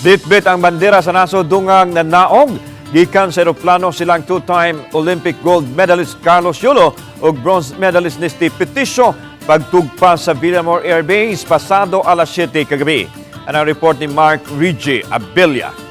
Bitbit ang bandera sa naso dungang nanaog gikan sa eroplano silang two-time Olympic gold medalist Carlos Yulo ug bronze medalist ni Steve Peticio pagtugpa sa Villamor Air Base pasado alas 7 kagabi. Ang report ni Mark Rigi Abilia.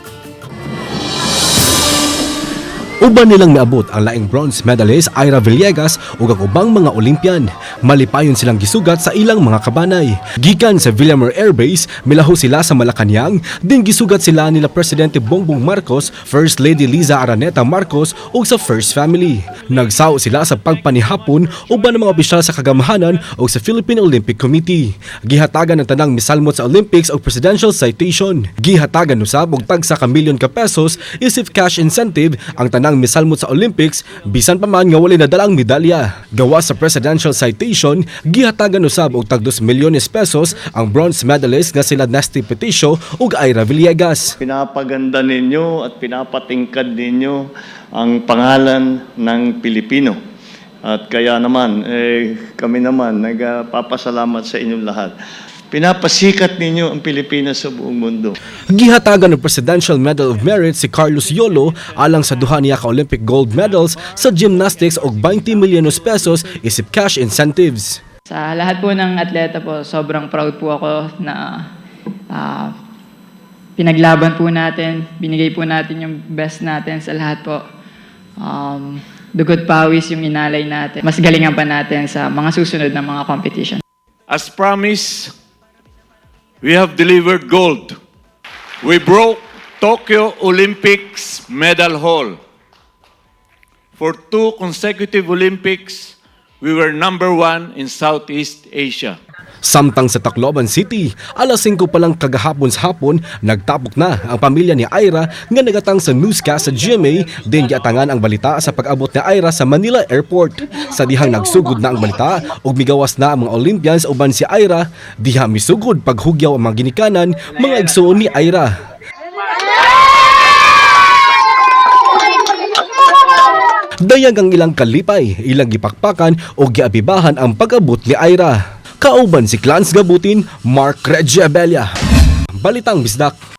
Uban nilang naabot ang laing bronze medalist Ira Villegas ug ang ubang mga Olympian. Malipayon silang gisugat sa ilang mga kabanay. Gikan sa Villamor Air Base, milaho sila sa Malacanang, din gisugat sila nila Presidente Bongbong Marcos, First Lady Liza Araneta Marcos ug sa First Family. Nagsaw sila sa pagpanihapon uban ng mga opisyal sa kagamahanan ug sa Philippine Olympic Committee. Gihatagan ang tanang misalmot sa Olympics og presidential citation. Gihatagan usab og tag sa ka milyon ka pesos isip cash incentive ang tanang misalmot sa Olympics bisan pa man nga wala nadalang medalya. Gawa sa presidential citation, gihatagan usab og tag 2 milyones pesos ang bronze medalist nga sila Nesty Peticio ug Ira Villegas. Pinapaganda ninyo at pinapatingkad ninyo ang pangalan ng Pilipino. At kaya naman, eh, kami naman nagpapasalamat sa inyong lahat. Pinapasikat ninyo ang Pilipinas sa buong mundo. Gihatagan ng Presidential Medal of Merit si Carlos Yolo alang sa duha niya ka Olympic gold medals sa gymnastics og 20 milyones pesos isip cash incentives. Sa lahat po ng atleta po, sobrang proud po ako na ah, pinaglaban po natin, binigay po natin yung best natin sa lahat po. Um, dugot pawis yung inalay natin. Mas galingan pa natin sa mga susunod na mga competition. As promised, we have delivered gold. We broke Tokyo Olympics medal haul. For two consecutive Olympics, we were number one in Southeast Asia. Samtang sa Tacloban City, alas 5 pa lang kagahapon sa hapon, nagtapok na ang pamilya ni Ira nga nagatang sa newscast sa GMA din giatangan ang balita sa pag-abot ni Ira sa Manila Airport. Sa dihang nagsugod na ang balita ug migawas na ang mga Olympians uban si Ira, diha misugod paghugyaw ang mga ginikanan mga igsuon ni Ira. Dayag ang ilang kalipay, ilang gipakpakan o giabibahan ang pag-abot ni Ira. Kauban si Clans Gabutin, Mark Regiabella. Balitang Bisdak.